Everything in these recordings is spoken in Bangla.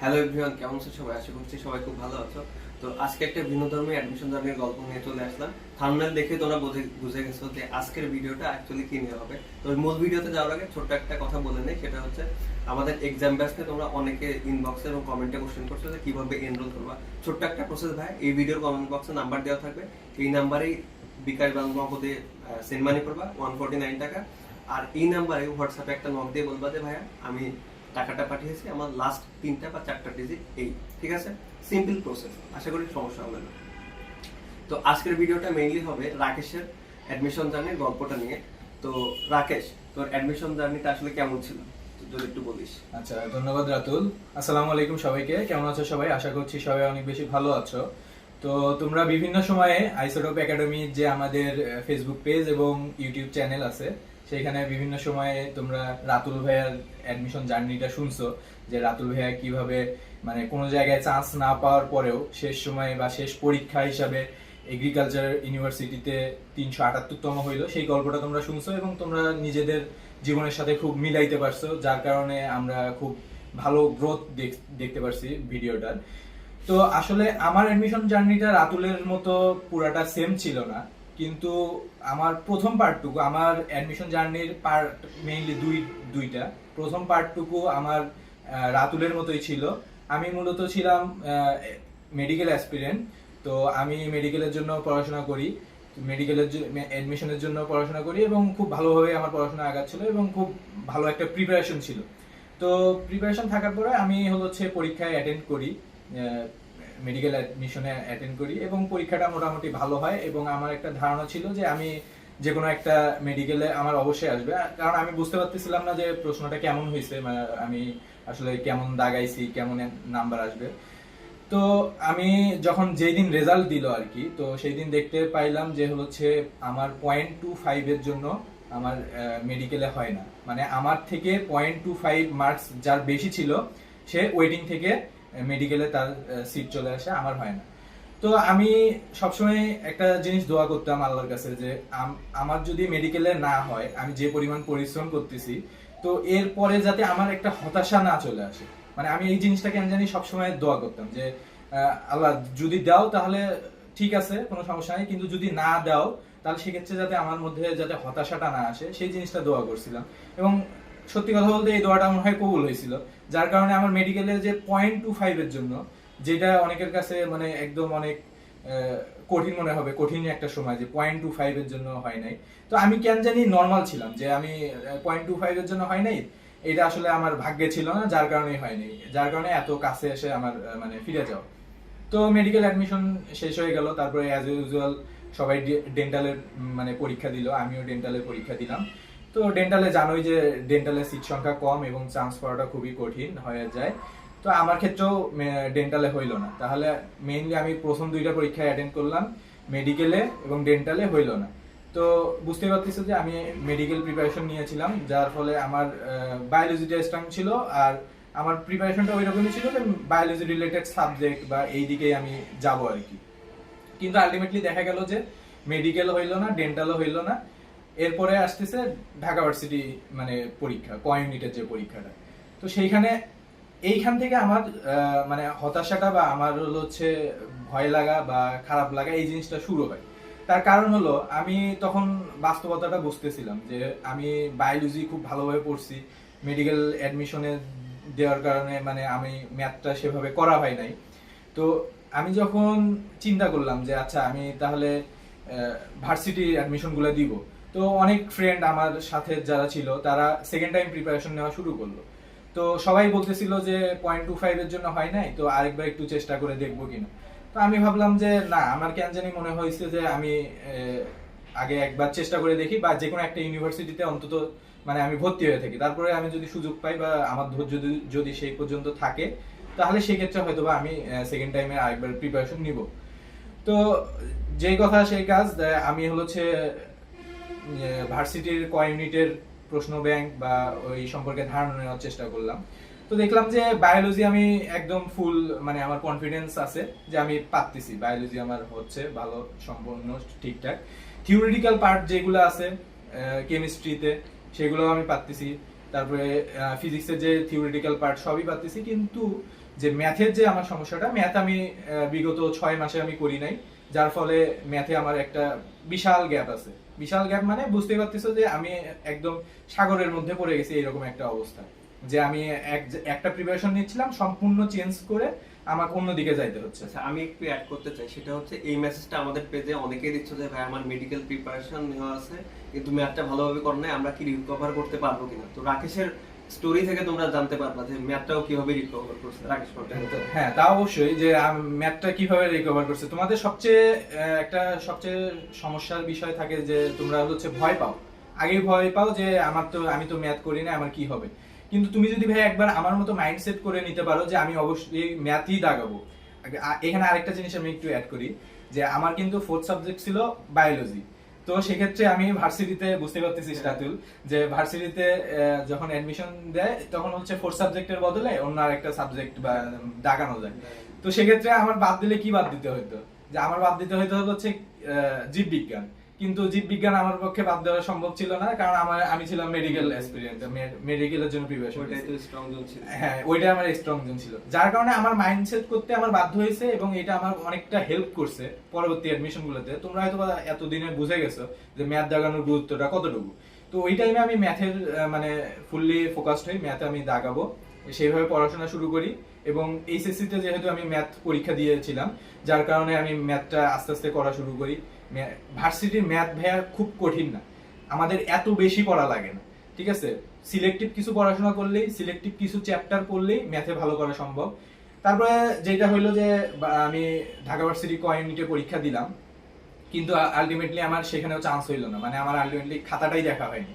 হ্যালো এভরিওয়ান কেমন আছো সবাই? আশা করছি সবাই খুব ভালো আছো। তো আজকে একটা ভিন্ন ধর্মী অ্যাডমিশন জার্নির গল্প নিয়ে চলে আসলাম। থাম্বনেল দেখে তোমরা বুঝে বুঝে গেছো যে আজকের ভিডিওটা অ্যাকচুয়ালি কি নিয়ে হবে। তো মূল ভিডিওতে যাওয়ার আগে ছোট্ট একটা কথা বলে নেই, সেটা হচ্ছে আমাদের এক্সাম ব্যাচকে তোমরা অনেকে ইনবক্সে এবং কমেন্টে কোশ্চেন করছ যে কীভাবে এনরোল করবা। ছোট্ট একটা প্রসেস ভাই, এই ভিডিওর কমেন্ট বক্সে নাম্বার দেওয়া থাকবে। এই নাম্বারেই বিকাশ ব্যাংক নগদে সেন্ড মানি করবা ওয়ান ফোর্টি নাইন টাকা। আর এই নাম্বারে হোয়াটসঅ্যাপে একটা নক দিয়ে বলবা যে ভাইয়া, আমি টাকাটা পাঠিয়েছি, আমার লাস্ট তিনটা বা চারটা ডিজিট এই, ঠিক আছে? সিম্পল প্রসেস আশা করি সমস্যা হবে না। তো আজকের ভিডিওটা মেইনলি হবে রাকেশের অ্যাডমিশন জার্নির গল্পটা নিয়ে। তো রাকেশ, তোর অ্যাডমিশন জার্নিটা আসলে কেমন ছিল? একটু বলিস। আচ্ছা ধন্যবাদ রাতুল। আসসালামু আলাইকুম সবাইকে। কেমন আছো সবাই? আশা করছি সবাই অনেক বেশি ভালো আছো। তো তোমরা বিভিন্ন সময়ে আইসোটপ একাডেমি যে আমাদের ফেসবুক পেজ এবং ইউটিউব চ্যানেল আছে সেখানে বিভিন্ন সময়ে তোমরা রাতুল ভাইয়ার অ্যাডমিশন জার্নিটা শুনছো, যে রাতুল ভাইয়া কীভাবে মানে কোনো জায়গায় চান্স না পাওয়ার পরেও শেষ সময়ে বা শেষ পরীক্ষা হিসাবে এগ্রিকালচার ইউনিভার্সিটিতে তিনশো আটাত্তরতম হইল, সেই গল্পটা তোমরা শুনছো এবং তোমরা নিজেদের জীবনের সাথে খুব মিলাইতে পারছ, যার কারণে আমরা খুব ভালো গ্রোথ দেখতে পারছি ভিডিওটার। তো আসলে আমার অ্যাডমিশন জার্নিটা রাতুলের মতো পুরাটা সেম ছিল না। কিন্তু আমার প্রথম পার্টটুকু, আমার অ্যাডমিশন জার্নির পার্ট মেইনলি দুই, দুইটা। প্রথম পার্টটুকু আমার রাতুলের মতোই ছিল। আমি মূলত ছিলাম মেডিকেল অ্যাসপিরেন্ট তো আমি মেডিকেলের জন্য পড়াশোনা করি মেডিকেলের অ্যাডমিশনের জন্য পড়াশোনা করি এবং খুব ভালোভাবে আমার পড়াশোনা আগাচ্ছিল এবং খুব ভালো একটা প্রিপারেশন ছিল। তো প্রিপারেশন থাকার পরে আমি হচ্ছে পরীক্ষায় অ্যাটেন্ড করি মেডিকেল অ্যাডমিশনে অ্যাটেন্ড করি এবং পরীক্ষাটা মোটামুটি ভালো হয় এবং আমার একটা ধারণা ছিল যে আমি যে কোনো একটা মেডিকেলে আমার অবশ্যই আসবে। কারণ আমি বুঝতে পারতেছিলাম না যে প্রশ্নটা কেমন হয়েছে মানে আমি আসলে কেমন দাগাইছি, কেমন নাম্বার আসবে। তো আমি যখন যেই দিন রেজাল্ট দিল আর কি, তো সেই দিন দেখতে পাইলাম যে হচ্ছে আমার পয়েন্ট টু ফাইভের জন্য আমার মেডিকেলে হয় না। মানে আমার থেকে পয়েন্ট টু ফাইভ মার্কস যার বেশি ছিল, সে ওয়েটিং থেকে মেডিকেলে তার সিট চলে আসে, আমার হয় না। তো আমি সবসময় একটা জিনিস দোয়া করতাম আল্লাহর কাছে যে, আম- আমার যদি মেডিকেলে না হয়, আমি যে পরিমাণ পরিশ্রম করতেছি, তো এরপরে যাতে আমার একটা হতাশা না চলে আসে। মানে আমি এই জিনিসটাকে আমি জানি সবসময় দোয়া করতাম যে আল্লাহ যদি দাও তাহলে ঠিক আছে, কোনো সমস্যা নেই, কিন্তু যদি না দাও, তাহলে সেক্ষেত্রে যাতে আমার মধ্যে যাতে হতাশাটা না আসে, সেই জিনিসটা দোয়া করছিলাম। এবং সত্যি কথা বলতে এই দোয়াটা মনে হয় কবুল হয়েছিল। যার কারণে আমার মেডিকেলে যে পয়েন্ট টু ফাইভের জন্য, যেটা অনেকের কাছে মানে একদম অনেক কঠিন মনে হবে, কঠিন একটা সময় যে পয়েন্ট টু ফাইভের জন্য হয় নাই। তো আমি কেন জানি নর্মাল ছিলাম, যে আমি পয়েন্ট টু ফাইভের জন্য হয় নাই, এটা আসলে আমার ভাগ্যে ছিল না, যার কারণে হয়নি যার কারণে এত কাছে এসে আমার মানে ফিরে যাও তো মেডিকেল অ্যাডমিশন শেষ হয়ে গেল, তারপরে অ্যাজ ইউজুয়াল সবাই ডেন্টালের মানে পরীক্ষা দিল, আমিও ডেন্টালের পরীক্ষা দিলাম। তো ডেন্টালে জানোই যে ডেন্টালের সিট সংখ্যা কম এবং চান্স পাওয়াটা খুবই কঠিন হয়ে যায়। তো আমার ক্ষেত্রেও ডেন্টালে হইল না। তাহলে মেইনলি আমি প্রথম দুইটা পরীক্ষায় অ্যাটেন্ড করলাম মেডিকেলে এবং ডেন্টালে হইল না। তো বুঝতে পারতেছি যে আমি মেডিকেল প্রিপারেশন নিয়েছিলাম, যার ফলে আমার বায়োলজিটা স্ট্রং ছিল আর আমার প্রিপারেশনটা ওই রকমই ছিল যে বায়োলজি রিলেটেড সাবজেক্ট বা এই দিকেই আমি যাব আর কি। কিন্তু আলটিমেটলি দেখা গেল যে মেডিকেল হইল না ডেন্টালও হইল না। এরপরে আসতেছে ঢাকা ভার্সিটি মানে পরীক্ষা ক ইউনিটের যে পরীক্ষাটা। তো সেইখানে এইখান থেকে আমার মানে হতাশাটা বা আমার হলো হচ্ছে ভয় লাগা বা খারাপ লাগা, এই জিনিসটা শুরু হয়। তার কারণ হলো, আমি তখন বাস্তবতাটা বুঝতেছিলাম যে আমি বায়োলজি খুব ভালোভাবে পড়ছি মেডিকেল অ্যাডমিশনে দেওয়ার কারণে মানে আমি ম্যাথটা সেভাবে করা হয় নাই। তো আমি যখন চিন্তা করলাম যে আচ্ছা আমি তাহলে ভার্সিটি অ্যাডমিশনগুলো দিব তো অনেক ফ্রেন্ড আমার সাথে যারা ছিল, তারা সেকেন্ড টাইম প্রিপারেশন নেওয়া শুরু করল। তো সবাই বলতেছিল যে পয়েন্ট টু ফাইভের জন্য হয় নাই, তো আরেকবার একটু চেষ্টা করে দেখব কিনা। তো আমি ভাবলাম যে, না, আমার কেন জানি মনে হয়েছে যে আমি আগে একবার চেষ্টা করে দেখি বা যে কোনো একটা ইউনিভার্সিটিতে অন্তত মানে আমি ভর্তি হয়ে থাকি। তারপরে আমি যদি সুযোগ পাই বা আমার ধৈর্য যদি সেই পর্যন্ত থাকে, তাহলে সেক্ষেত্রে হয়তো বা আমি সেকেন্ড টাইমে আরেকবার প্রিপারেশন নিব। তো যেই কথা, সেই কাজ আমি হচ্ছে ভার্সিটির ক ইউনিটের প্রশ্ন ব্যাংক বা ওই সম্পর্কে ধারণা নেওয়ার চেষ্টা করলাম। তো দেখলাম যে বায়োলজি আমি একদম ফুল মানে আমার কনফিডেন্স আছে যে আমি পারতেছি। বায়োলজি আমার হচ্ছে ভালো, সম্পূর্ণ, ঠিকঠাক। থিওরিটিক্যাল পার্ট যেগুলো আছে কেমিস্ট্রিতে সেগুলো আমি পারতেছি। তারপরে ফিজিক্সের যে থিওরিটিক্যাল পার্ট সবই পারতেছি। কিন্তু যে ম্যাথের যে আমার সমস্যাটা ম্যাথ আমি বিগত ছয় মাসে আমি করি নাই। যার ফলে ম্যাথে আমার একটা বিশাল গ্যাপ আছে। বিশাল গ্যাপ মানে বুঝতে পারতেছো যে আমি একদম সাগরের মধ্যে পড়ে গেছি এরকম একটা অবস্থা। যে আমি এক- একটা প্রিপারেশন নিচ্ছিলাম, সম্পূর্ণ চেঞ্জ করে আমাকে অন্যদিকে যাইতে হচ্ছে। আচ্ছা আমি একটু অ্যাড করতে চাই, সেটা হচ্ছে এই মেসেজটা আমাদের পেজে অনেকেই দিচ্ছে যে, ভাই, আমার মেডিকেল প্রিপারেশন নেওয়া আছে, কিন্তু ম্যাথটা ভালোভাবে কর নাই, আমরা কি রিকভার করতে পারব কিনা? তো রাকেশের স্টোরি থেকে তোমরা জানতে পারবা যে কীভাবে রিকভার করছে। রাকেশ পটেল হ্যাঁ তা অবশ্যই যে কীভাবে রিকভার করছে। তোমাদের সবচেয়ে একটা সবচেয়ে সমস্যার বিষয় থাকে যে, তোমরা হচ্ছে ভয় পাও। আগে ভয় পাও যে, আমার তো, আমি তো ম্যাথ করি না, আমার কি হবে? কিন্তু তুমি যদি ভাই একবার আমার মতো মাইন্ডসেট করে নিতে পারো যে, আমি অবশ্যই ম্যাথই দাগাবো। এখানে আরেকটা জিনিস আমি একটু অ্যাড করি যে, আমার কিন্তু ফোর্থ সাবজেক্ট ছিল বায়োলজি তো সেক্ষেত্রে আমি ভার্সিটিতে বুঝতে পারতেছি স্টাতুল যে ভার্সিটিতে যখন অ্যাডমিশন দেয়, তখন হচ্ছে ফোর্থ সাবজেক্টের বদলে অন্য আরেকটা সাবজেক্ট বা, ডাকানো যায়। তো সেক্ষেত্রে আমার বাদ দিলে কি বাদ দিতে হতো যে আমার বাদ দিতে হতো হচ্ছে জীববিজ্ঞান। কিন্তু জীববিজ্ঞান আমার পক্ষে বাদ দেওয়া সম্ভব ছিল না কারণ আমার আমি ছিলাম মেডিকেল এক্সপিরিয়েন্স মেডিকেলের জন্য প্রিপারেশন ওইটাই তো স্ট্রং জোন ছিল। হ্যাঁ ওইটা আমার স্ট্রং জোন ছিল। যার কারণে আমার মাইন্ডসেট করতে আমার বাধ্য হয়েছে এবং এটা আমার অনেকটা হেল্প করছে পরবর্তী অ্যাডমিশন গুলোতে। তোমরা হয়তো এতদিনে বুঝে গেছো যে ম্যাথ দাগানোর গুরুত্বটা কতটুকু। তো ওই টাইমে আমি ম্যাথের মানে ফুললি ফোকাসড হই ম্যাথে আমি দাগাবো। সেইভাবে পড়াশোনা শুরু করি এবং এইচএসসিতে যেহেতু আমি ম্যাথ পরীক্ষা দিয়েছিলাম যার কারণে আমি ম্যাথটা আস্তে আস্তে করা শুরু করি। ভার্সিটির ম্যাথ ভাইয়া খুব কঠিন না। আমাদের এত বেশি পড়া লাগে না, ঠিক আছে? সিলেক্টিভ কিছু পড়াশোনা করলেই সিলেক্টিভ কিছু চ্যাপ্টার পড়লেই ম্যাথে ভালো করা সম্ভব। তারপরে যেটা হইল যে আমি ঢাকা ভার্সিটি কমিউনিটি পরীক্ষা দিলাম, কিন্তু আলটিমেটলি আমার সেখানেও চান্স হইল না। মানে আমার আলটিমেটলি খাতাটাই দেখা হয়নি।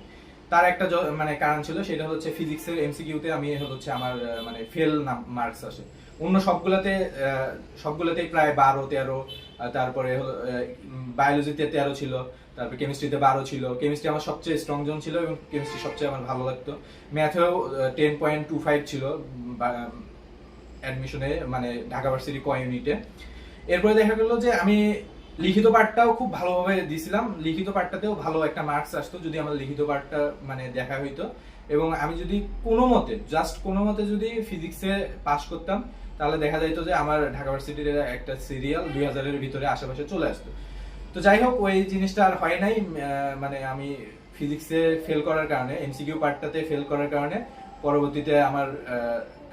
তার একটা মানে কারণ ছিল, সেটা হচ্ছে ফিজিক্সের এমসিকিউতে আমি হচ্ছে আমার মানে ফেল মার্কস আসে। অন্য সবগুলাতে সবগুলাতেই প্রায় বারো, তেরো তারপরে বায়োলজিতে তেরো ছিল, তারপরে কেমিস্ট্রিতে বারো ছিল। কেমিস্ট্রি আমার সবচেয়ে স্ট্রং জোন ছিল এবং কেমিস্ট্রি সবচেয়ে আমার ভালো লাগতো। ম্যাথেও টেন পয়েন্ট টু ফাইভ ছিল অ্যাডমিশনে মানে ঢাকা ভার্সিটি ক ইউনিটে এরপরে দেখা গেল যে আমি লিখিত পাঠটাও খুব ভালোভাবে দিছিলাম। লিখিত পাঠটাতেও ভালো একটা মার্কস আসতো যদি আমার লিখিত পাঠটা মানে দেখা হইতো। এবং আমি যদি কোনো মতে জাস্ট কোনো মতে যদি ফিজিক্সে পাস করতাম তাহলে দেখা যাইতো যে আমার ঢাকা ভার্সিটির একটা সিরিয়াল দুই হাজারের ভিতরে আশেপাশে চলে আসতো। তো যাই হোক, ওই জিনিসটা আর হয় নাই মানে আমি ফিজিক্সে ফেল করার কারণে এমসিকিউ পার্টটাতে ফেল করার কারণে পরবর্তীতে আমার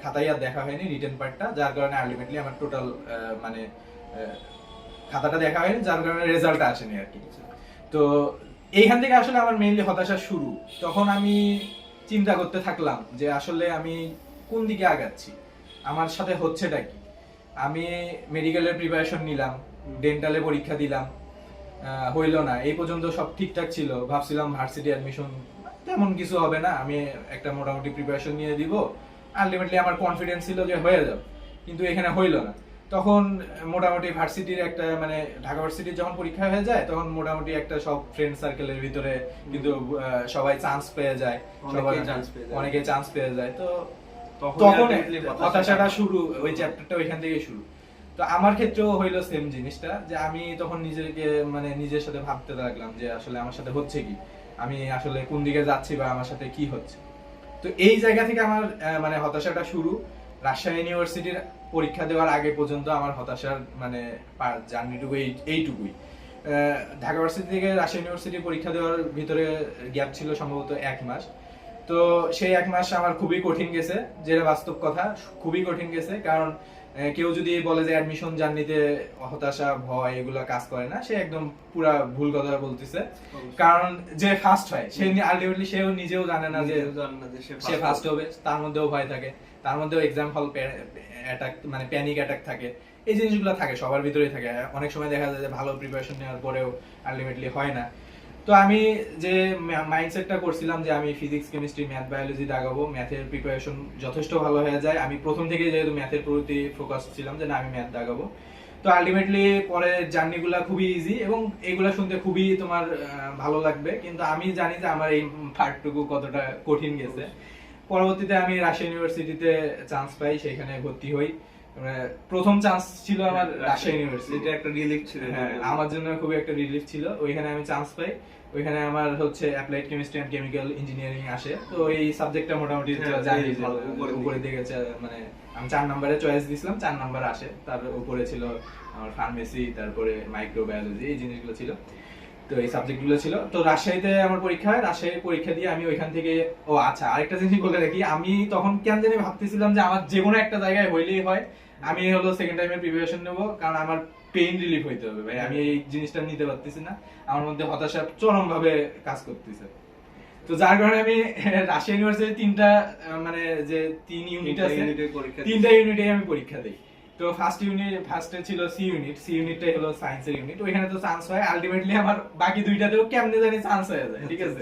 খাতায় আর দেখা হয়নি রিটেন পার্টটা যার কারণে আলটিমেটলি আমার টোটাল মানে খাতাটা দেখা হয়নি, যার কারণে রেজাল্ট আসেনি আর কি। তো এইখান থেকে আসলে আমার মেইনলি হতাশা শুরু। তখন আমি চিন্তা করতে থাকলাম যে আসলে আমি কোন দিকে আগাচ্ছি। আমার সাথে হচ্ছেটা কি? আমি মেডিকেলের প্রিপারেশন নিলাম ডেন্টালে পরীক্ষা দিলাম হইল না। এই পর্যন্ত সব ঠিকঠাক ছিল। ভাবছিলাম ভার্সিটি অ্যাডমিশন তেমন কিছু হবে না। আমি একটা মোটামুটি প্রিপারেশন নিয়ে দিব। আলটিমেটলি আমার কনফিডেন্স ছিল যে হয়ে যাবে। কিন্তু এখানে হইল না। তখন মোটামুটি ভার্সিটির একটা মানে ঢাকা ভার্সিটির যখন পরীক্ষা হয়ে যায় তখন মোটামুটি একটা সব ফ্রেন্ড সার্কেলের ভিতরে কিন্তু সবাই চান্স পেয়ে যায়। সবাই পেয়ে যায়। অনেকে চান্স পেয়ে যায়। তো তখন হতাশাটা শুরু ওই চ্যাপ্টারটা ওইখান থেকে শুরু। তো আমার ক্ষেত্রেও হইল সেম জিনিসটা যে আমি তখন নিজেকে মানে নিজের সাথে ভাবতে লাগলাম যে আসলে আমার সাথে হচ্ছে কি? আমি আসলে কোন দিকে যাচ্ছি বা আমার সাথে কি হচ্ছে? তো এই জায়গা থেকে আমার মানে হতাশাটা শুরু। রাজশাহী ইউনিভার্সিটির পরীক্ষা দেওয়ার আগে পর্যন্ত আমার হতাশার মানে জার্নিটুকু এইটুকুই। আহ, ঢাকা ভার্সিটি থেকে রাজশাহী ইউনিভার্সিটি পরীক্ষা দেওয়ার ভিতরে গ্যাপ ছিল সম্ভবত এক মাস। তো সেই এক মাস আমার খুবই কঠিন গেছে যেটা বাস্তব কথা খুবই কঠিন গেছে। কারণ কেউ যদি বলে যে অ্যাডমিশন জার্নিতে হতাশা ভয় এগুলো কাজ করে না সে একদম পুরা ভুল কথা বলতেছে। কারণ যে ফার্স্ট হয় সে আলটিমেটলি সেও নিজেও জানে না যে সে ফার্স্ট হবে। তার মধ্যেও ভয় থাকে তার মধ্যেও এক্সাম হল অ্যাটাক মানে প্যানিক অ্যাটাক থাকে। এই জিনিসগুলো থাকে সবার ভিতরেই থাকে। অনেক সময় দেখা যায় যে ভালো প্রিপারেশন নেওয়ার পরেও আলটিমেটলি হয় না। তো আমি যে মাইন্ডসেটটা করছিলাম যে আমি ফিজিক্স কেমিস্ট্রি ম্যাথ বায়োলজি দাগাবো ম্যাথের প্রিপারেশন যথেষ্ট ভালো হয়ে যায়। আমি প্রথম থেকে যেহেতু ম্যাথের প্রতি ফোকাস ছিলাম যে না আমি ম্যাথ দাগাবো। তো আলটিমেটলি পরে জার্নিগুলা খুবই ইজি এবং এগুলা শুনতে খুবই তোমার ভালো লাগবে। কিন্তু আমি জানি যে আমার এই পার্টটুকু কতটা কঠিন গেছে। পরবর্তীতে আমি রাশিয়া ইউনিভার্সিটিতে চান্স পাই সেখানে ভর্তি হই। প্রথম চান্স ছিল আমার রাজশাহী ইউনিভার্সিটি এটা একটা রিলিফ ছিল। হ্যাঁ আমার জন্য খুবই একটা রিলিফ ছিল। ওইখানে আমি চান্স পাই। ওইখানে আমার হচ্ছে applied chemistry and chemical engineering আসে। তো এই সাবজেক্টটা মোটামুটি হ্যাঁ, জানি উপরে দিকে। মানে আমি চার নম্বরে চয়েস দিছিলাম। চার নাম্বার আসে। তার উপরে ছিল আমার ফার্মেসি তারপরে মাইক্রোবায়োলজি এই জিনিসগুলো ছিল। তো এই সাবজেক্টগুলো ছিল। তো রাজশাহীতে আমার পরীক্ষা হয়। রাজশাহী পরীক্ষা দিয়ে আমি ওইখান থেকে ও আচ্ছা আরেকটা জিনিস বলে রাখি। আমি তখন কেন জানি ভাবতেছিলাম যে আমার যে কোনো একটা জায়গায় হইলেই হয়। আমি হলো সেকেন্ড টাইমের প্রিপারেশন নেব কারণ আমার পেইন রিলিফ হইতে হবে ভাই। আমি এই জিনিসটা নিতে পারতেছি না। আমার মধ্যে হতাশা চরম ভাবে কাজ করতেছে। তো যার কারণে আমি রাজশাহী ইউনিভার্সিটি তিনটা মানে যে তিন ইউনিট আছে তিনটা ইউনিটে আমি পরীক্ষা দিই। তো ফার্স্ট ইউনিট ফার্স্টে ছিল সি ইউনিট সি ইউনিটটাই হলো সায়েন্সের ইউনিট ওইখানে তো চান্স হয়। আলটিমেটলি আমার বাকি দুইটাতেও কেমনে জানি চান্স হয়ে যায় ঠিক আছে?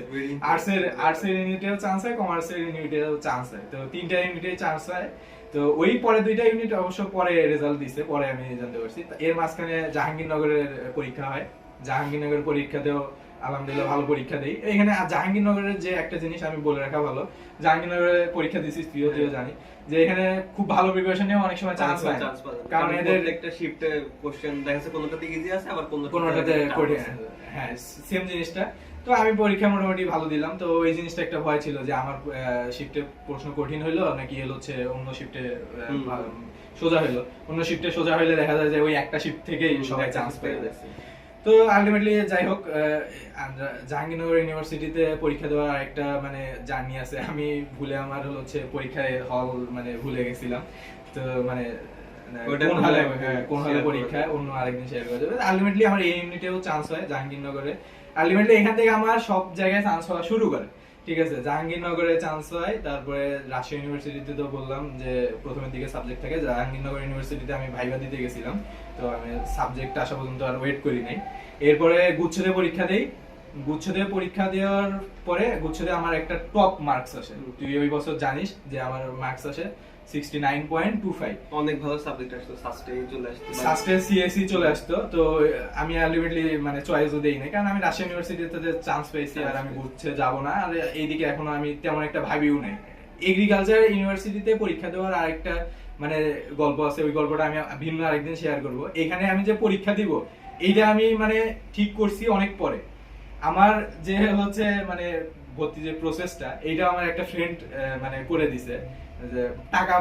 আর্টসের আর্টসের ইউনিটেও চান্স হয় কমার্সের ইউনিটেও চান্স হয়। তো তিনটা ইউনিটে চান্স হয়। তো ওই পরে দুইটা ইউনিট অবশ্য পরে রেজাল্ট দিছে পরে আমি জানতে পারছি। এর মাঝখানে জাহাঙ্গীরনগরের পরীক্ষা হয়। জাহাঙ্গীরনগরের পরীক্ষাতেও আলহামদুলিল্লাহ ভালো পরীক্ষা দেই। এখানে জাহাঙ্গীরনগরের যে একটা জিনিস আমি বলে রাখা ভালো জাহাঙ্গীরনগরে পরীক্ষা দিছি তুইও তুইও জানি যে এখানে খুব ভালো প্রিপারেশন নিয়ে অনেক সময় চান্স হয় যায়। কারণ এদের একটা শিফটে কোশ্চেন দেখা যাচ্ছে কোনোটাতে ইজি আছে আবার কোনোটাতে কঠিন হ্যাঁ সেম জিনিসটা। তো আমি পরীক্ষা মোটামুটি ভালো দিলাম। তো ওই জিনিসটা একটা ভয় ছিল যে আমার শিফটে প্রশ্ন কঠিন হইল নাকি হলো হচ্ছে অন্য শিফটে সোজা হইল। অন্য শিফটে সোজা হইলে দেখা যায় যে ওই একটা শিফট থেকেই সবাই চান্স পেয়ে যাচ্ছে। তো আলটিমেটলি যাই হোক জাহাঙ্গীরনগর ইউনিভার্সিটিতে পরীক্ষা দেওয়ার একটা মানে জার্নি আছে। আমি ভুলে আমার হলো হচ্ছে পরীক্ষায় হল মানে ভুলে গেছিলাম। তো মানে কোন হলে হয় হ্যাঁ, কোন হলে পরীক্ষা অন্য আরেকদিন শেয়ার করা দেবে আলটিমেটলি আমার এই ইউনিটেও চান্স হয় জাহাঙ্গীরনগরে। আলটিমেটলি এখান থেকে আমার সব জায়গায় চান্স হওয়া শুরু করে। ঠিক আছে? জাহাঙ্গীরনগরে চান্স হয় তারপরে ইউনিভার্সিটিতে তো বললাম যে প্রথমের দিকে সাবজেক্ট থাকে, জাহাঙ্গীরনগর ইউনিভার্সিটিতে আমি ভাইবা দিতে গেছিলাম, তো আমি সাবজেক্ট আসা পর্যন্ত আর ওয়েট করি নাই। এরপরে গুচ্ছতে পরীক্ষা দেই। গুচ্ছতে পরীক্ষা দেওয়ার পরে গুচ্ছতে আমার একটা টপ মার্কস আসে। তুই ওই বছর জানিস যে আমার মার্কস আসে। Sixty nine point two five অনেক ভালো সাবজেক্ট আসতো সাস্টে চলে আসতো। সাস্টে সিএসসি চলে আসতো তো আমি আলটিমেটলি মানে চয়েসও দেই নাই কারণ আমি রাজশাহী ইউনিভার্সিটিতে চান্স পেয়েছি আর আমি বুঝছে যাব না আর এইদিকে এখনও আমি তেমন একটা ভাবিও নাই। এগ্রিকালচার ইউনিভার্সিটিতে পরীক্ষা দেওয়ার আরেকটা মানে গল্প আছে ওই গল্পটা আমি ভিন্ন আরেকদিন শেয়ার করব। এখানে আমি যে পরীক্ষা দিব এইটা আমি মানে ঠিক করছি অনেক পরে। আমার যে হচ্ছে মানে ভর্তি যে প্রসেসটা এইটা আমার একটা ফ্রেন্ড মানে করে দিছে। যে টাকা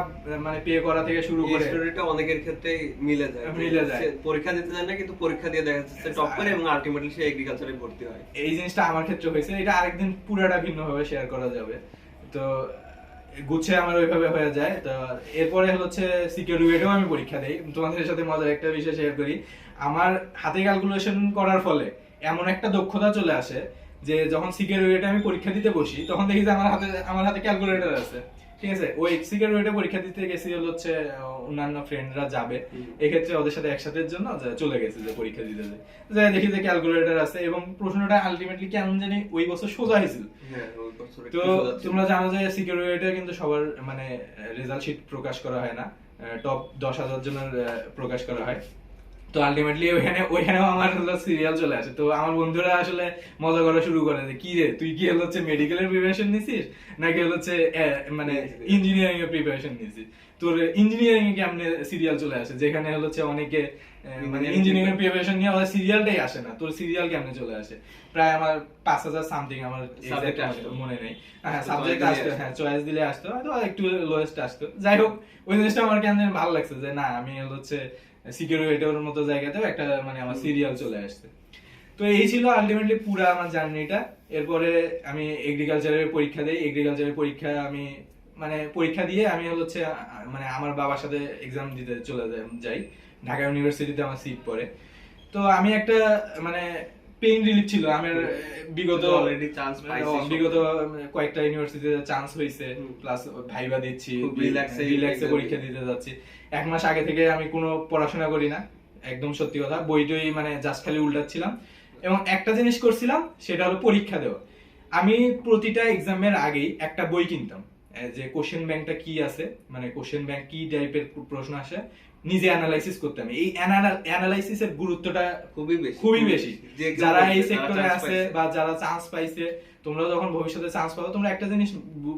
মানে পে করা থেকে শুরু করে স্টোরিটা অনেকের ক্ষেত্রে মিলে যায়। মিলে যায়। পরীক্ষা দিতে যায় না কিন্তু পরীক্ষা দিয়ে দেখা যাচ্ছে টপ করে এবং আলটিমেটলি সে এগ্রিকালচারে ভর্তি হয়। এই জিনিসটা আমার ক্ষেত্রে হয়েছে। এটা আরেকদিন পুরাটা শেয়ার করা যাবে। তো গুছে আমার ওইভাবে হয়ে যায়। তো এরপরে হচ্ছে সিকিউরিটিও আমি পরীক্ষা দেই। তোমাদের সাথে মজার একটা বিষয় শেয়ার করি। আমার হাতে ক্যালকুলেশন করার ফলে এমন একটা দক্ষতা চলে আসে যে যখন সিকিউরিটি আমি পরীক্ষা দিতে বসি তখন দেখি যে আমার হাতে আমার হাতে ক্যালকুলেটর আছে। ঠিক আছে ওই সিকিউরিটি পরীক্ষা দিতে গেছি হচ্ছে অন্যান্য ফ্রেন্ডরা যাবে। এক্ষেত্রে ওদের সাথে একসাথে জন্য চলে গেছে যে পরীক্ষা দিতে যায় দেখি যে ক্যালকুলেটর আছে এবং প্রশ্নটা আলটিমেটলি কেমন জানি ওই বছর সোজা হয়েছিল। হ্যাঁ তো। তোমরা জানো যে সিকিউরিটিতে কিন্তু সবার মানে রেজাল্ট শিট প্রকাশ করা হয় না। টপ দশ হাজার জনের প্রকাশ করা হয়। তো আলটিমেটলি ওইখানে ওইখানেও আমার হলো সিরিয়াল চলে আসে। তো আমার বন্ধুরা আসলে মজা করা শুরু করে যে কি রে তুই কি হলো হচ্ছে মেডিকেলের প্রিপারেশন নিছিস? নাকি হলো হচ্ছে মানে ইঞ্জিনিয়ারিং এর। প্রিপারেশন নিছিস? তোর ইঞ্জিনিয়ারিং এ কেমনে সিরিয়াল চলে আসে? যেখানে হলো হচ্ছে অনেকে মানে ইঞ্জিনিয়ারিং প্রিপারেশন নিয়ে আমাদের সিরিয়ালটাই আসে না। তোর সিরিয়াল কেমনে চলে আসে? প্রায় আমার পাঁচ হাজার সামথিং আমার exact আসতো। মনে নেই। হ্যাঁ সাবজেক্ট আসতো হ্যাঁ চয়েস দিলে আসতো। হয়তো একটু লোয়েস্ট আসতো। যাই হোক ওই জিনিসটা আমার কেন জানি ভালো লাগছে যে না আমি হলো হচ্ছে সিকিউরিটির মতো জায়গাতেও একটা মানে আমার সিরিয়াল চলে আসছে। তো এই ছিল আলটিমেটলি পুরো আমার জার্নিটা এরপরে আমি এগ্রিকালচারের পরীক্ষা দিই। এগ্রিকালচারের পরীক্ষা আমি মানে পরীক্ষা দিয়ে আমি হচ্ছে মানে আমার বাবার সাথে এক্সাম দিতে চলে যাই। ঢাকা ইউনিভার্সিটিতে আমার সিট পড়ে। তো আমি একটা মানে পেইন রিলিফ ছিল আমার বিগত already chance পাইছি। বিগত কয়েকটা ইউনিভার্সিটিতে চান্স হয়েছে হুম। প্লাস ভাইবা দিচ্ছি এ রিল্যাক্সে পরীক্ষা দিতে যাচ্ছি। এক মাস আগে থেকে আমি কোনো পড়াশোনা করি না একদম সত্যি কথা বইটই মানে জাস্ট খালি উল্টাচ্ছিলাম। এবং একটা জিনিস করছিলাম সেটা হলো পরীক্ষা দেওয়া। আমি প্রতিটা এক্সামের আগেই একটা বই কিনতাম। যে কোশ্চেন ব্যাংকটা কি আছে মানে কোশ্চেন ব্যাংক কি টাইপের প্রশ্ন আসে নিজে অ্যানালাইসিস করতে হবে। এই অ্যানালাইসিসের গুরুত্বটা খুবই বেশি। খুবই বেশি। যারা এই সেক্টরে আছে বা যারা চান্স পাইছে তোমরা যখন ভবিষ্যতে চান্স পাবে তোমরা একটা জিনিস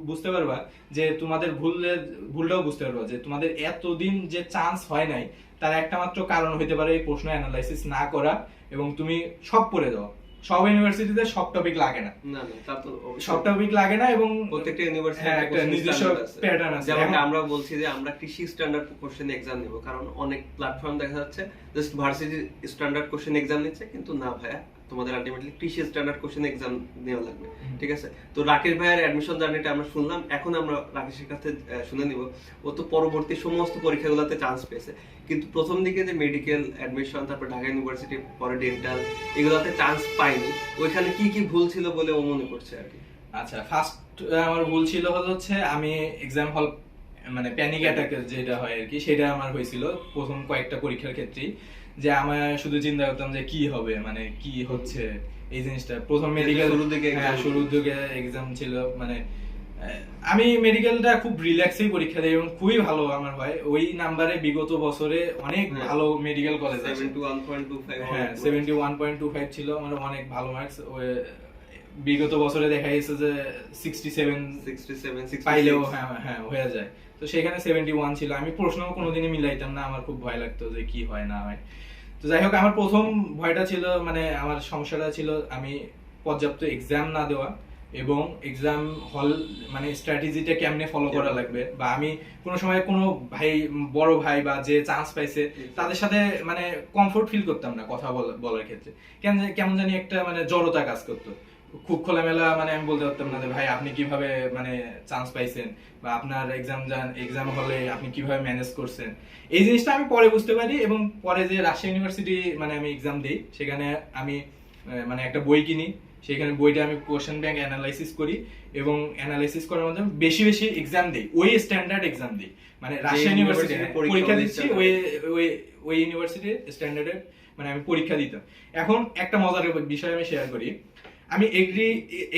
বুঝতে পারবা যে তোমাদের ভুলের ভুলটাও বুঝতে পারবা যে তোমাদের এতদিন যে চান্স হয় নাই তার একটা মাত্র কারণ হতে পারে এই প্রশ্ন অ্যানালাইসিস না করা এবং তুমি সব পড়ে যাও সব ইউনিভার্সিটিতে সব টপিক লাগে না। সব টপিক লাগে না এবং প্রত্যেকটা ইউনিভার্সিটি হ্যাঁ, একটা নিজস্ব pattern আছে। যেমন আমরা বলছি যে আমরা কৃষি স্ট্যান্ডার্ড কোশ্চেন এক্সাম নেব কারণ অনেক প্ল্যাটফর্ম দেখা যাচ্ছে just varsity standard question exam নিচ্ছে কিন্তু না ভাইয়া তোমাদের আলটিমেটলি কৃষি স্ট্যান্ডার্ড কোশ্চেন এক্সাম নেওয়া লাগবে ঠিক আছে? তো রাকেশ ভাইয়ের অ্যাডমিশন জার্নিটা আমরা শুনলাম এখন আমরা রাকেশের কাছে শুনে নিব। ও তো পরবর্তী সমস্ত পরীক্ষাগুলোতে চান্স পেয়েছে। কিন্তু প্রথম দিকে যে মেডিকেল অ্যাডমিশন তারপর ঢাকা ইউনিভার্সিটি পরে ডেন্টাল এগুলোতে চান্স পাইনি। ওইখানে কি কি ভুল ছিল বলে ও মনে করছে আর কি? আচ্ছা ফার্স্ট আমার ভুল ছিল হলো হচ্ছে আমি এক্সাম হল মানে প্যানিক অ্যাটাক যেটা হয় আর কি সেটা আমার হয়েছিল প্রথম কয়েকটা পরীক্ষার ক্ষেত্রেই। যে আমার শুধু চিন্তা করতাম যে কি হবে মানে কি হচ্ছে এই জিনিসটা। প্রথম মেডিকেল দিকে হ্যাঁ শুরুর দিকে এক্সাম ছিল মানে আমি মেডিকেলটা খুব রিল্যাক্সেই পরীক্ষা দিই এবং খুবই ভালো আমার হয়। ওই নাম্বারে বিগত বছরে অনেক হ্যাঁ। ভালো মেডিকেল কলেজ হ্যাঁ seventy one point two five ছিল মানে অনেক ভালো মার্কস বিগত বছরে দেখা গেছে যে সিক্সটি সেভেন সিক্সটি সেভেন পাইলেও হ্যাঁ হ্যাঁ হয়ে যায়। তো সেখানে সেভেন্টি ওয়ান ছিল। আমি প্রশ্ন কোনোদিনই মিলাইতাম না আমার খুব ভয় লাগতো যে কি হয় না হয়। তো যাই হোক আমার প্রথম ভয়টা ছিল মানে আমার সমস্যাটা ছিল আমি পর্যাপ্ত এক্সাম না দেওয়া এবং এক্সাম হল মানে স্ট্র্যাটেজিটা কেমনে ফলো করা লাগবে বা আমি কোনো সময় কোনো ভাই বড় ভাই বা যে চান্স পাইছে তাদের সাথে মানে কমফোর্ট ফিল করতাম না কথা বলা- বলার ক্ষেত্রে। কেমন জানি একটা মানে জড়তা কাজ করতো। খুব খোলামেলা মানে আমি বলতে পারতাম না যে ভাই আপনি কীভাবে মানে চান্স পাইছেন? বা আপনার এক্সাম যান এক্সাম হলে আপনি কীভাবে ম্যানেজ করছেন? এই জিনিসটা আমি পরে বুঝতে পারি এবং পরে যে রাজশাহী ইউনিভার্সিটি মানে আমি এক্সাম দিই সেখানে আমি মানে একটা বই কিনি। সেখানে বইটা আমি কোশ্চেন ব্যাংক অ্যানালাইসিস করি এবং অ্যানালাইসিস করার মাধ্যমে বেশি বেশি এক্সাম দিই ওই স্ট্যান্ডার্ড এক্সাম দিই। মানে রাজশাহী ইউনিভার্সিটি পরীক্ষা দিচ্ছি ওই ওই ওই ইউনিভার্সিটির স্ট্যান্ডার্ডে মানে আমি পরীক্ষা দিতাম। এখন একটা মজার বিষয় আমি শেয়ার করি। আমি এগ্রি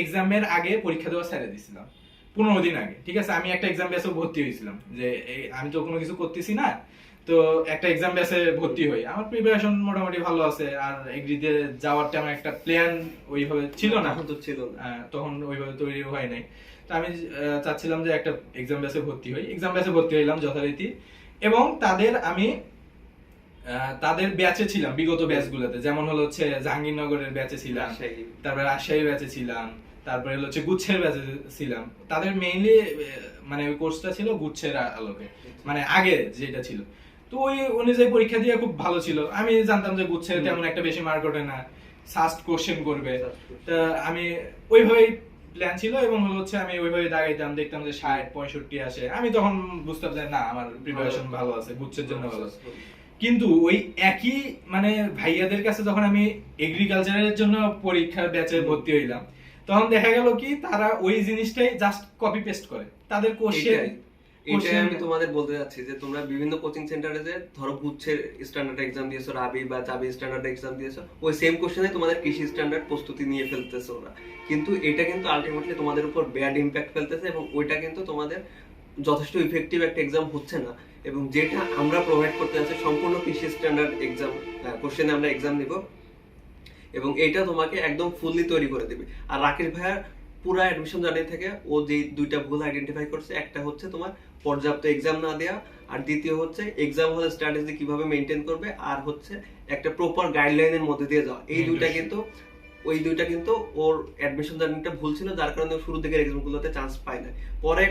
এক্সামের আগে পরীক্ষা দেওয়া ছেড়ে দিয়েছিলাম পনেরো দিন আগে ঠিক আছে? আমি একটা এক্সাম ব্যাসে ভর্তি হয়েছিলাম যে আমি তো কোনো কিছু করতেছি না তো একটা এক্সাম ব্যাসে ভর্তি হই। আমার প্রিপারেশন মোটামুটি ভালো আছে আর এগ্রিতে যাওয়ার তেমন একটা প্ল্যান ওইভাবে ছিল না। তো ছিল তখন ওইভাবে তৈরি হয় নাই। তো আমি চাচ্ছিলাম যে একটা এক্সাম ব্যাসে ভর্তি হই। এক্সাম ব্যাসে ভর্তি হইলাম যথারীতি। এবং তাদের আমি তাদের ব্যাচে ছিলাম বিগত ব্যাচগুলোতে যেমন হলো হচ্ছে জাহাঙ্গীরনগরের ব্যাচে ছিলাম তারপরে রাজশাহী ব্যাচে ছিলাম তারপরে হচ্ছে গুচ্ছের ব্যাচে ছিলাম। তাদের মেইনলি মানে ওই কোর্সটা ছিল গুচ্ছের আলোকে মানে আগে যেটা ছিল। তো ওই অনুযায়ী পরীক্ষা দিয়ে খুব ভালো ছিল। আমি জানতাম যে গুচ্ছের তেমন একটা বেশি মার্ক ওঠে না সাস্ট কোশ্চেন করবে। তা আমি ওইভাবেই প্ল্যান ছিল এবং হলো হচ্ছে আমি ওইভাবে দাগাইতাম দেখতাম যে ষাট পঁয়ষট্টি আসে। আমি তখন বুঝতাম যে না আমার প্রিপারেশন ভালো। আছে গুচ্ছের জন্য ভালো। আছে কিন্তু ওই একই মানে ভাইয়াদের কাছে যখন আমি এগ্রিকালচারের জন্য পরীক্ষার ব্যাচে ভর্তি হইলাম তখন দেখা গেল কি তারা ওই জিনিসটাই জাস্ট কপি পেস্ট করে। তাদের কোশ্চেন এটাই। আমি তোমাদের বলতে যাচ্ছি যে তোমরা বিভিন্ন কোচিং সেন্টারে যে ধরো গুচ্ছের স্ট্যান্ডার্ড এক্সাম দিয়েছ রাবি বা চাবি স্ট্যান্ডার্ড এক্সাম দিয়েছ ওই সেম কোশ্চেনে তোমাদের কৃষি স্ট্যান্ডার্ড প্রস্তুতি নিয়ে ফেলতেছে ওরা। কিন্তু এটা কিন্তু আলটিমেটলি তোমাদের উপর ব্যাড ইম্প্যাক্ট ফেলতেছে এবং ওইটা কিন্তু তোমাদের যথেষ্ট ইফেক্টিভ একটা এক্সাম হচ্ছে না। এবং যেটা আমরা প্রোভাইড করতে যাচ্ছি সম্পূর্ণ কৃষি স্ট্যান্ডার্ড এক্সাম কোশ্চেনে আমরা এক্সাম নিব। এবং এটা তোমাকে একদম ফুললি তৈরি করে দিবে। আর রাকেশ ভাইয়ার পুরো অ্যাডমিশন জার্নি থেকে ও যে দুইটা ভুল আইডেন্টিফাই করছে একটা হচ্ছে তোমার পর্যাপ্ত এক্সাম না দেওয়া আর দ্বিতীয় হচ্ছে এক্সাম হলে স্ট্র্যাটেজি কীভাবে মেনটেন করবে আর হচ্ছে একটা প্রপার গাইডলাইনের মধ্যে দিয়ে যাওয়া। এই দুইটা কিন্তু ওই দুইটা কিন্তু ওর অ্যাডমিশন জার্নিটা ভুল ছিল যার কারণে শুরু দিকের এক্সামগুলোতে চান্স পায় না পরে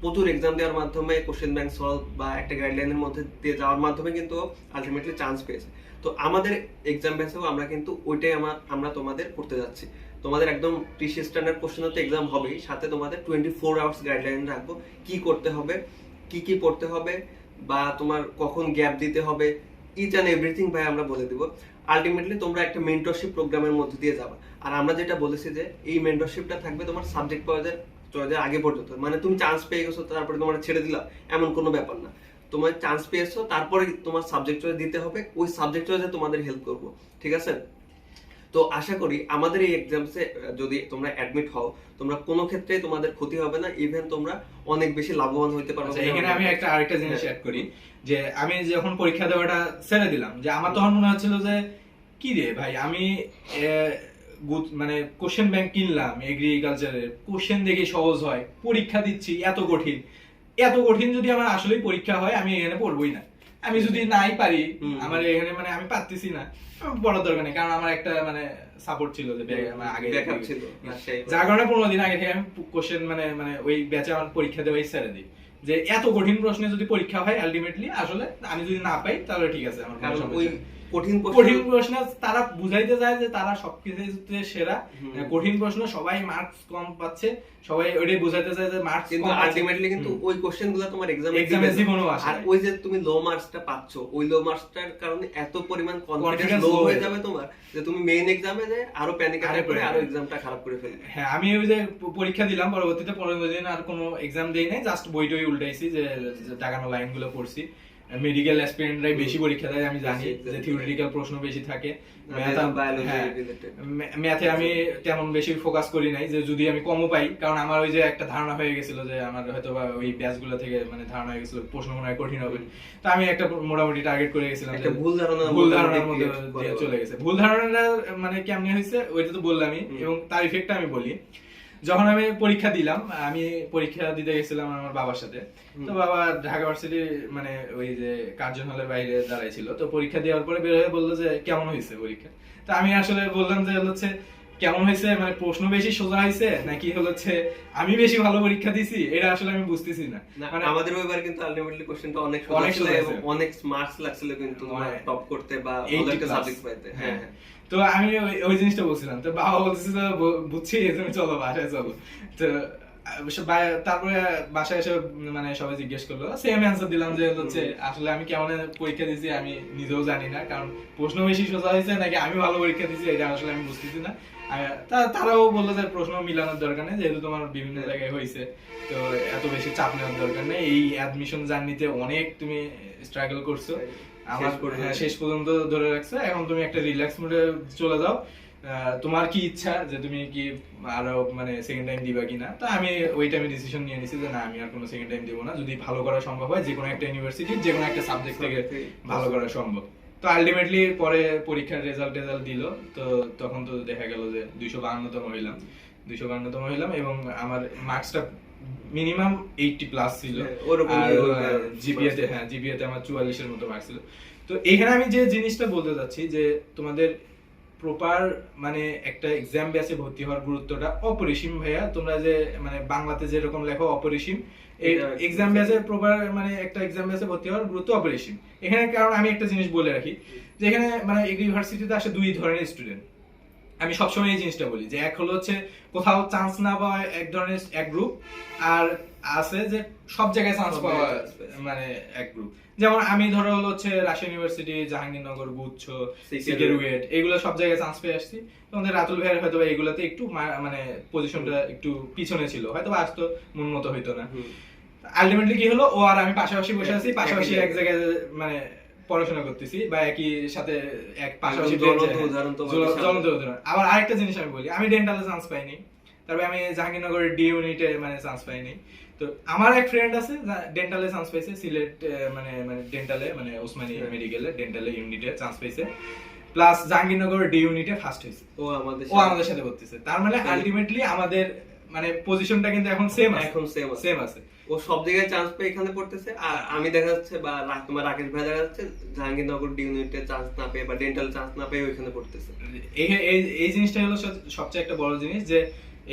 প্রচুর এক্সাম দেওয়ার মাধ্যমে কোশ্চেন ব্যাংক সলভ বা একটা গাইডলাইনের মধ্যে দিয়ে যাওয়ার মাধ্যমে কিন্তু আলটিমেটলি চান্স পেয়েছে। তো আমাদের এক্সাম ব্যাচেও আমরা কিন্তু ওইটাই আমার আমরা তোমাদের করতে যাচ্ছি। তোমাদের একদম কৃষি স্ট্যান্ডার্ড কোশ্চেনও তো এক্সাম হবেই, সাথে তোমাদের টোয়েন্টি ফোর আওয়ার্স গাইডলাইন রাখব। কি করতে হবে, কি কি পড়তে হবে, বা তোমার কখন গ্যাপ দিতে হবে ইচ অ্যান্ড এভরিথিং ভাই আমরা বলে দিব। আলটিমেটলি তোমরা একটা মেন্টরশিপ প্রোগ্রামের মধ্যে দিয়ে যাবে। আর আমরা যেটা বলেছি যে, এই মেন্টরশিপটা থাকবে তোমার সাবজেক্ট পর্যায়ে চয়েসের আগে পর্যন্ত। মানে তুমি চান্স পেয়ে গেছো তারপরে তোমার ছেড়ে দিলা এমন কোনো ব্যাপার না। তোমার চান্স পেয়েছ তারপরে তোমার সাবজেক্ট চয়েস দিতে হবে ওই সাবজেক্ট চয়েসে তোমাদের হেল্প করব ঠিক আছে? তো আশা করি আমাদের এই এক্সামসে যদি তোমরা অ্যাডমিট হও তোমরা কোনো ক্ষেত্রে তোমাদের ক্ষতি হবে না ইভেন তোমরা অনেক বেশি লাভবান হতে পারবে আচ্ছা এখানে আমি একটা আরেকটা জিনিস। অ্যাড করি যে আমি যখন পরীক্ষা দেওয়াটা ছেড়ে দিলাম যে আমার তখন মনে হচ্ছিল যে কি রে ভাই আমি মানে কোশ্চেন ব্যাংক কিনলাম এগ্রিকালচারের কোশ্চেন দেখে সহজ হয় পরীক্ষা দিচ্ছি এত কঠিন। এত কঠিন যদি আমার আসলেই পরীক্ষা হয় আমি এখানে পড়বই না। আমি যদি নাই পারি আমার এখানে মানে আমি পারতেছি না পড়ার দরকার নেই। কারণ আমার একটা মানে সাপোর্ট ছিল যে আগে ছিল। যার কারণে পনেরো দিন আগে থেকে আমি কোশ্চেন মানে মানে ওই ব্যাচে আমার পরীক্ষা দেওয়াই ছেড়ে দিই। যে এত কঠিন প্রশ্নে যদি পরীক্ষা হয় আলটিমেটলি আসলে আমি যদি না পাই তাহলে ঠিক আছে আমার ওই। কঠিন কঠিন প্রশ্ন তারা বুঝাইতে চায় যে তারা সবকিছুতে সেরা। কঠিন প্রশ্ন সবাই মার্কস কম পাচ্ছে সবাই ওইটাই বুঝাইতে চায় যে মার্কস কিন্তু আলটিমেটলি কিন্তু ওই কোশ্চেনগুলো তোমার এক্সামে Exam এ আসে আর ওই যে তুমি লো মার্কসটা পাচ্ছ ওই লো মার্কসটার কারণে এত পরিমাণ কনফিডেন্স লো হয়ে হয়ে যাবে তোমার যে তুমি মেইন এক্সামে যে আরও প্যানিক আরে panic আরও। এক্সামটা খারাপ করে ফেলবে। হ্যাঁ আমি ওই যে পরীক্ষা দিলাম পরবর্তীতে পনেরো দিন আর কোনো এক্সাম দেই নাই জাস্ট বই টই উল্টাইছি যে টাকানো দাগানো লাইনগুলো পড়ছি। মেডিকেল অ্যাসপিরেন্টরাই বেশি পরীক্ষা দেয় আমি জানি যে থিওরিটিক্যাল প্রশ্ন বেশি থাকে। ম্যাথে আমি তেমন বেশি ফোকাস করি নাই যে যদি আমি কমও পাই কারণ আমার ওই যে একটা ধারণা হয়ে গেছিল যে আমার হয়তো বা ওই ব্যাচগুলো থেকে মানে ধারণা হয়ে গেছিল প্রশ্ন মনে হয় কঠিন হবে। তো আমি একটা মোটামুটি টার্গেট করে গেছিলাম একটা যে- ভুল ধারণার ভুল ধারণার মধ্যে চলে গেছে। ভুল ধারণাটা মানে কেমনে হয়েছে ওইটা তো বললামই এবং তার ইফেক্টটা আমি বলি। যখন আমি পরীক্ষা দিলাম আমি পরীক্ষা দিতে গেছিলাম আমার বাবার সাথে। তো বাবা ঢাকা ভার্সিটি মানে ওই যে কার্জন হলের বাইরে দাঁড়াইছিল তো পরীক্ষা দেওয়ার পরে বের হয়ে বলল যে কেমন হয়েছে পরীক্ষা? তো আমি আসলে বললাম যে হচ্ছে কেমন হয়েছে? মানে প্রশ্ন বেশি সোজা হয়েছে? নাকি হচ্ছে আমি বেশি ভালো পরীক্ষা দিছি? এটা আসলে আমি বুঝতেছি না। মানে আমাদের ওইবার কিন্তু আলটিমেটলি কোশ্চেনটা অনেক অনেক ছিল ছিল। অনেক মার্কস লাগছিল কিন্তু মানে টপ করতে বা 80 ভালো সাবজেক্ট পাইতে। হ্যাঁ। হ্যাঁ। তো আমি ওই- জিনিসটা বলছিলাম। তো বাবা বলতেছে তো বুঝছি তুমি চলো, বাসায় চলো। তো তারপরে বাসায় এসে মানে সবাই জিজ্ঞেস করল সেম অ্যান্সার দিলাম যে হচ্ছে, আসলে আমি কেমন পরীক্ষা দিয়েছি আমি নিজেও জানি না, কারণ প্রশ্ন বেশি সোজা হয়েছে নাকি আমি ভালো পরীক্ষা দিয়েছি, এটা আসলে আমি বুঝতেছি না। তারাও বলল যে প্রশ্ন মিলানোর দরকার নেই, যেহেতু তোমার বিভিন্ন জায়গায় হয়েছে, তো এত বেশি চাপ নেওয়ার দরকার নেই। এই অ্যাডমিশন জার্নিতে অনেক তুমি স্ট্রাগল করছ। শেষ পর্যন্ত। হ্যাঁ, শেষ পর্যন্ত ধরে রাখছে। এখন তুমি একটা রিল্যাক্স মোডে চলে যাও। তোমার কি ইচ্ছা যে তুমি কি আরও মানে সেকেন্ড টাইম দিবা কিনা? তো আমি ওই টাইমে ডিসিশন নিয়ে নিছি যে না আমি আর কোনো সেকেন্ড টাইম দিব না। যদি ভালো করা সম্ভব হয় যে কোনো একটা ইউনিভার্সিটি যে কোনো একটা সাবজেক্ট থেকে ভালো করা সম্ভব। তো আলটিমেটলি পরে পরীক্ষার রেজাল্ট টেজাল্ট দিল। তো তখন তো দেখা গেল যে দুইশো বাহান্নতম হইলাম। দুইশো বাহান্নতম হইলাম এবং আমার মার্কসটা মিনিমাম এইটটি প্লাস ছিল। হ্যাঁ, আর ইয়ে হ্যাঁ, জিপিএতে হ্যাঁ জিপিএতে আমার চুয়াল্লিশের মতো মার্কস ছিল। তো এখানে আমি যে জিনিসটা বলতে চাচ্ছি যে তোমাদের প্রপার মানে একটা এক্সাম ব্যাচে ভর্তি হওয়ার গুরুত্বটা অপরিসীম ভাইয়া তোমরা যে মানে বাংলাতে যেরকম লেখো অপরিসীম এক্সাম ব্যাচে প্রপার মানে একটা এক্সাম ব্যাচে ভর্তি হওয়ার গুরুত্ব অপরিসীম। এখানে কারণ আমি একটা জিনিস বলে রাখি যে এখানে মানে ইউনিভার্সিটিতে আসে দুই ধরনের স্টুডেন্ট আমি সবসময় এই জিনিসটা বলি যে এক হলো হচ্ছে কোথাও চান্স না পাওয়া এক ধরনের এক গ্রুপ আর আছে যে সব জায়গায় চান্স পাওয়া। মানে এক গ্রুপ যেমন আমি ধরো হলো হচ্ছে রাশিয়া ইউনিভার্সিটি জাহাঙ্গীরনগর গুচ্ছ সিকের সিকের এগুলো সব জায়গায় চান্স পেয়ে আসছি তোমাদের রাতুল ভাইয়ের হয়তো এগুলোতে একটু মানে পজিশনটা একটু পিছনে ছিল হয়তো বা আসতো মন মতো হইতো না। আলটিমেটলি কি হলো ও আর আমি পাশাপাশি বসে আছি পাশাপাশি এক। জায়গায় মানে পড়াশোনা করতেছি বা একই সাথে এক পাশাপাশি। জ্বলন্ত উদাহরণ আবার আরেকটা জিনিস আমি বলি আমি ডেন্টালে চান্স পাইনি তারপরে আমি জাহাঙ্গীরনগরের ডি ইউনিটে মানে চান্স পাইনি। তো আমার এক ফ্রেন্ড আছে ডেন্টালে চান্স পাইছে সিলেট মানে মানে ডেন্টালে মানে ওসমানী হ্যাঁ। মেডিকেলে ডেন্টালে ইউনিটে চান্স পাইছে। প্লাস জাহাঙ্গীরনগর ডি ইউনিটে ফার্স্ট হয়েছে ও আমাদের ও আমাদের সাথে করতেছে। তার মানে আলটিমেটলি আমাদের মানে পজিশনটা কিন্তু এখন সেম আছে। এখন সেম আছে। ও সব জায়গায় চান্স পেয়ে এখানে পড়তেছে আর আমি দেখা যাচ্ছে বা তোমার রাকেশ ভাই দেখা যাচ্ছে জাহাঙ্গীরনগর ডি ইউনিটে চান্স না পেয়ে বা ডেন্টাল চান্স না পেয়ে ওইখানে পড়তেছে এই জিনিসটা হলো সবচেয়ে একটা বড় জিনিস যে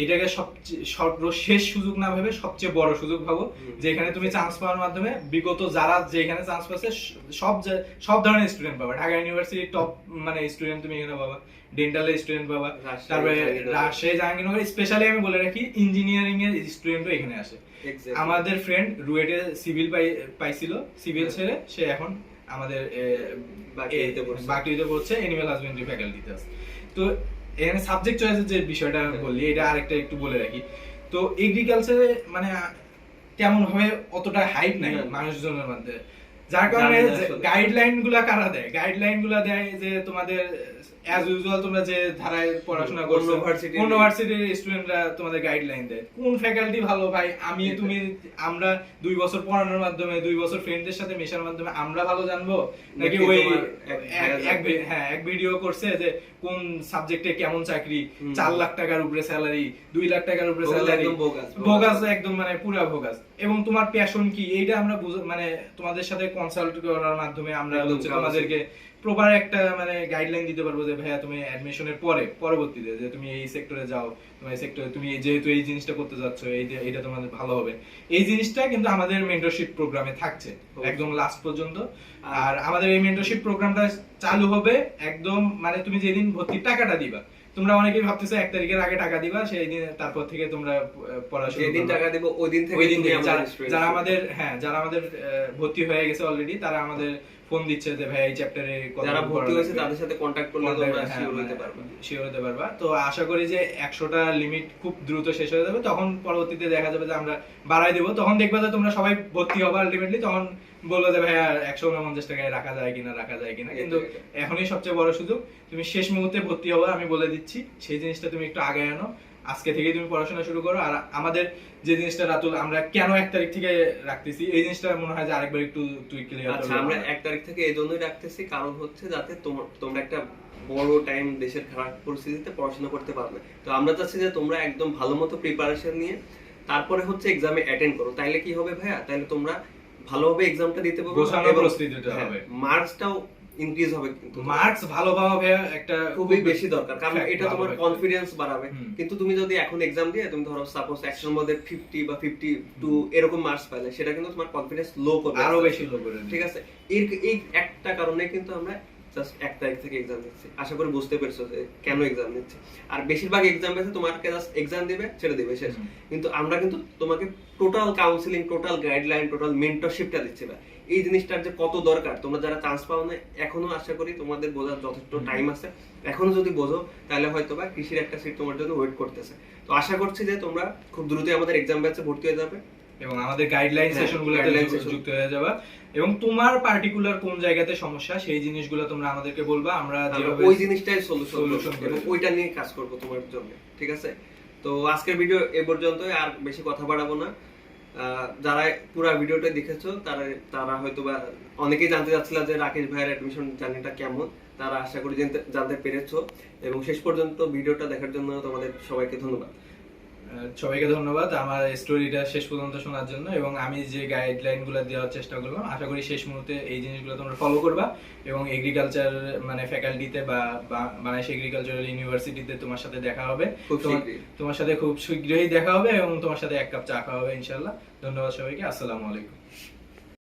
এইটাকে সবচেয়ে সর্বশেষ সুযোগ না ভেবে সবচেয়ে বড় সুযোগ ভাবো হুম। যেখানে তুমি চান্স পাওয়ার মাধ্যমে বিগত যারা যেখানে চান্স পাচ্ছে সব সব ধরনের স্টুডেন্ট পাবা ঢাকা ইউনিভার্সিটির টপ মানে স্টুডেন্ট তুমি এখানে পাবা ডেন্টালের স্টুডেন্ট পাবা তারপরে। রাজশাহী জাহাঙ্গীরনগর স্পেশালি আমি বলে রাখি ইঞ্জিনিয়ারিং এর স্টুডেন্টও এখানে আসে. আমাদের ফ্রেন্ড রুয়েটে সিভিল পাইছিল সিভিল হ্যাঁ। ছেড়ে সে এখন আমাদের বাকরিতে পড়ছে। এনিম্যাল হাজবেন্ডারি ফ্যাকাল্টিতে আছে তো এখানে সাবজেক্ট চয়েসের যে বিষয়টা হ্যাঁ। বললি এটা আরেকটা একটু বলে রাখি তো এগ্রিকালচারে মানে তেমন ভাবে অতটা হাইপ নাই মানুষজনের মধ্যে যার কারণে। গাইডলাইনগুলা কারা দেয়? গাইডলাইনগুলা দেয় যে তোমাদের অ্যাজ ইউজুয়াল তোমরা যে ধারায় পড়াশোনা করছ ভার্সিটির- অন্য স্টুডেন্টরা তোমাদের গাইডলাইন দেয়। কোন ফ্যাকাল্টি ভালো ভাই? আমি তুমি আমরা দুই বছর পড়ানোর মাধ্যমে দুই বছর ফ্রেন্ডদের সাথে মেশার মাধ্যমে আমরা ভালো জানব? নাকি ওই এক হ্যাঁ এক ভিডিও করছে যে কোন সাবজেক্টে কেমন চাকরি? চার লাখ টাকার উপরে স্যালারি দুই লাখ টাকার উপরে স্যালারি। ভোগাস একদম মানে পুরা ভোগাস এবং তোমার প্যাশন কি? এইটা আমরা মানে তোমাদের সাথে কনসাল্ট করার মাধ্যমে আমরা হচ্ছে কাগজে। তোমাদেরকে প্রপার একটা মানে গাইডলাইন দিতে পারব যে ভাইয়া তুমি অ্যাডমিশনের পরে পরবর্তীতে যে তুমি এই সেক্টরে যাও তুমি এই সেক্টরে তুমি যেহেতু এই জিনিসটা করতে যাচ্ছ এই এটা তোমাদের ভালো হবে। এই জিনিসটা কিন্তু আমাদের মেন্টরশিপ প্রোগ্রামে থাকছে একদম লাস্ট পর্যন্ত। আর আমাদের এই মেন্টরশিপ প্রোগ্রামটা চালু হবে একদম মানে তুমি যেদিন ভর্তির টাকাটা দিবা তোমরা অনেকেই ভাবতেছো এক তারিখের আগে টাকা দিবা সেই দিন তারপর থেকে তোমরা পড়াশোনা যেদিন টাকা দেবো ওই দিন থেকে ওই দিন থেকে যারা- আমাদের হ্যাঁ যারা আমাদের ভর্তি হয়ে গেছে অলরেডি তারা আমাদের ফোন দিচ্ছে যে ভাই এই চ্যাপ্টারে যারা ভর্তি হয়েছে তাদের সাথে কন্ট্যাক্ট করলে তোমরা শিওর হতে পারবে। শিওর হতে পারবা। তো আশা করি যে একশোটা লিমিট খুব দ্রুত শেষ হয়ে যাবে। তখন পরবর্তীতে দেখা যাবে যে আমরা বাড়াই দেবো। তখন দেখবা যে তোমরা সবাই ভর্তি হবে আলটিমেটলি তখন বলব যে ভাইয়া একশো উনপঞ্চাশ টাকায় রাখা যায় কিনা রাখা যায় কিনা? কিন্তু এখনই সবচেয়ে বড় সুযোগ তুমি শেষ মুহূর্তে ভর্তি হবে আমি বলে দিচ্ছি সেই জিনিসটা তুমি একটু আগে আনো। আজকে থেকে তুমি পড়াশোনা শুরু করো। আর আমাদের যে জিনিসটা রাতুল আমরা কেন এক তারিখ থেকে রাখতেছি এই জিনিসটা মনে হয় যে আরেকবার একটু তুই ক্লিয়ার আচ্ছা আমরা এক তারিখ থেকে এই জন্যই রাখতেছি কারণ হচ্ছে যাতে তোমরা তোমরা একটা বড় টাইম দেশের খারাপ পরিস্থিতিতে পড়াশোনা করতে পারবে। তো আমরা চাচ্ছি যে তোমরা একদম ভালো মতো প্রিপারেশন নিয়ে তারপরে হচ্ছে এক্সামে অ্যাটেন্ড করো। তাইলে কি হবে ভাইয়া? তাইলে তোমরা ভালোভাবে এক্সামটা দিতে পারব প্রস্তুতিটা হবে। মার্কসটাও ইনক্রিজ হবে কিন্তু। মার্কস ভালো পাওয়া ভাইয়া একটা খুবই বেশি দরকার কারণ এটা তোমার কনফিডেন্স বাড়াবে। কিন্তু তুমি যদি এখন এক্সাম দিয়ে তুমি ধরো সাপোজ একশোর মধ্যে ফিফটি বা ফিফটি টু এরকম মার্কস পাইলে সেটা কিন্তু তোমার কনফিডেন্স লো করবে আরও বেশি লো করবে ঠিক আছে? এর এই একটা কারণে কিন্তু আমরা জাস্ট এক তারিখ থেকে এক্সাম দিচ্ছি। আশা করি বুঝতে পেরেছ যে কেন এক্সাম দিচ্ছি। আর বেশিরভাগ এক্সাম বেসে তোমাকে জাস্ট এক্সাম দিবে ছেড়ে দিবে শেষ। কিন্তু আমরা কিন্তু তোমাকে total counselling total guideline total মেন্টরশিপটা দিচ্ছি ভাই। এই জিনিসটার যে কত দরকার তোমরা যারা চান্স পাও না এখনও আশা করি তোমাদের বোঝার যথেষ্ট টাইম আছে। এখনও যদি বোঝো তাহলে হয়তো বা কৃষির একটা সিট তোমার জন্য ওয়েট করতেছে। তো আশা করছি যে তোমরা খুব দ্রুতই আমাদের এক্সাম ব্যাচে ভর্তি হয়ে যাবে। এবং আমাদের গাইডলাইন হ্যাঁ, সেশন যুক্ত- হয়ে যাবা। এবং তোমার পার্টিকুলার কোন জায়গাতে সমস্যা সেই জিনিসগুলো তোমরা আমাদেরকে বলবা আমরা আমরা যেভাবে ওই জিনিসটাই সলিউশন solution করে এবং দেব। ওইটা নিয়ে কাজ করব তোমার জন্য ঠিক আছে? তো আজকের ভিডিও এ পর্যন্তই আর বেশি কথা বাড়াবো না। যারা পুরো ভিডিওটা দেখেছ তারা তারা হয়তো বা অনেকেই জানতে চাচ্ছিল যে রাকেশ ভাইয়ের অ্যাডমিশন জার্নিটা কেমন তারা আশা করি জানতে জানতে পেরেছ। এবং শেষ পর্যন্ত ভিডিওটা দেখার জন্য তোমাদের সবাইকে ধন্যবাদ। সবাইকে ধন্যবাদ। আমার স্টোরিটা শেষ পর্যন্ত শোনার জন্য এবং আমি যে গাইডলাইনগুলো দেওয়ার চেষ্টা করলাম আশা করি শেষ মুহূর্তে এই জিনিসগুলো তোমরা ফলো করবা এবং এগ্রিকালচার মানে ফ্যাকাল্টিতে বা বাংলাদেশ এগ্রিকালচারাল ইউনিভার্সিটিতে তোমার সাথে দেখা হবে। তোমার- তোমার সাথে খুব শীঘ্রই দেখা হবে এবং তোমার সাথে এক কাপ চা খাওয়া হবে ইনশাল্লাহ ধন্যবাদ সবাইকে। আসসালামু আলাইকুম।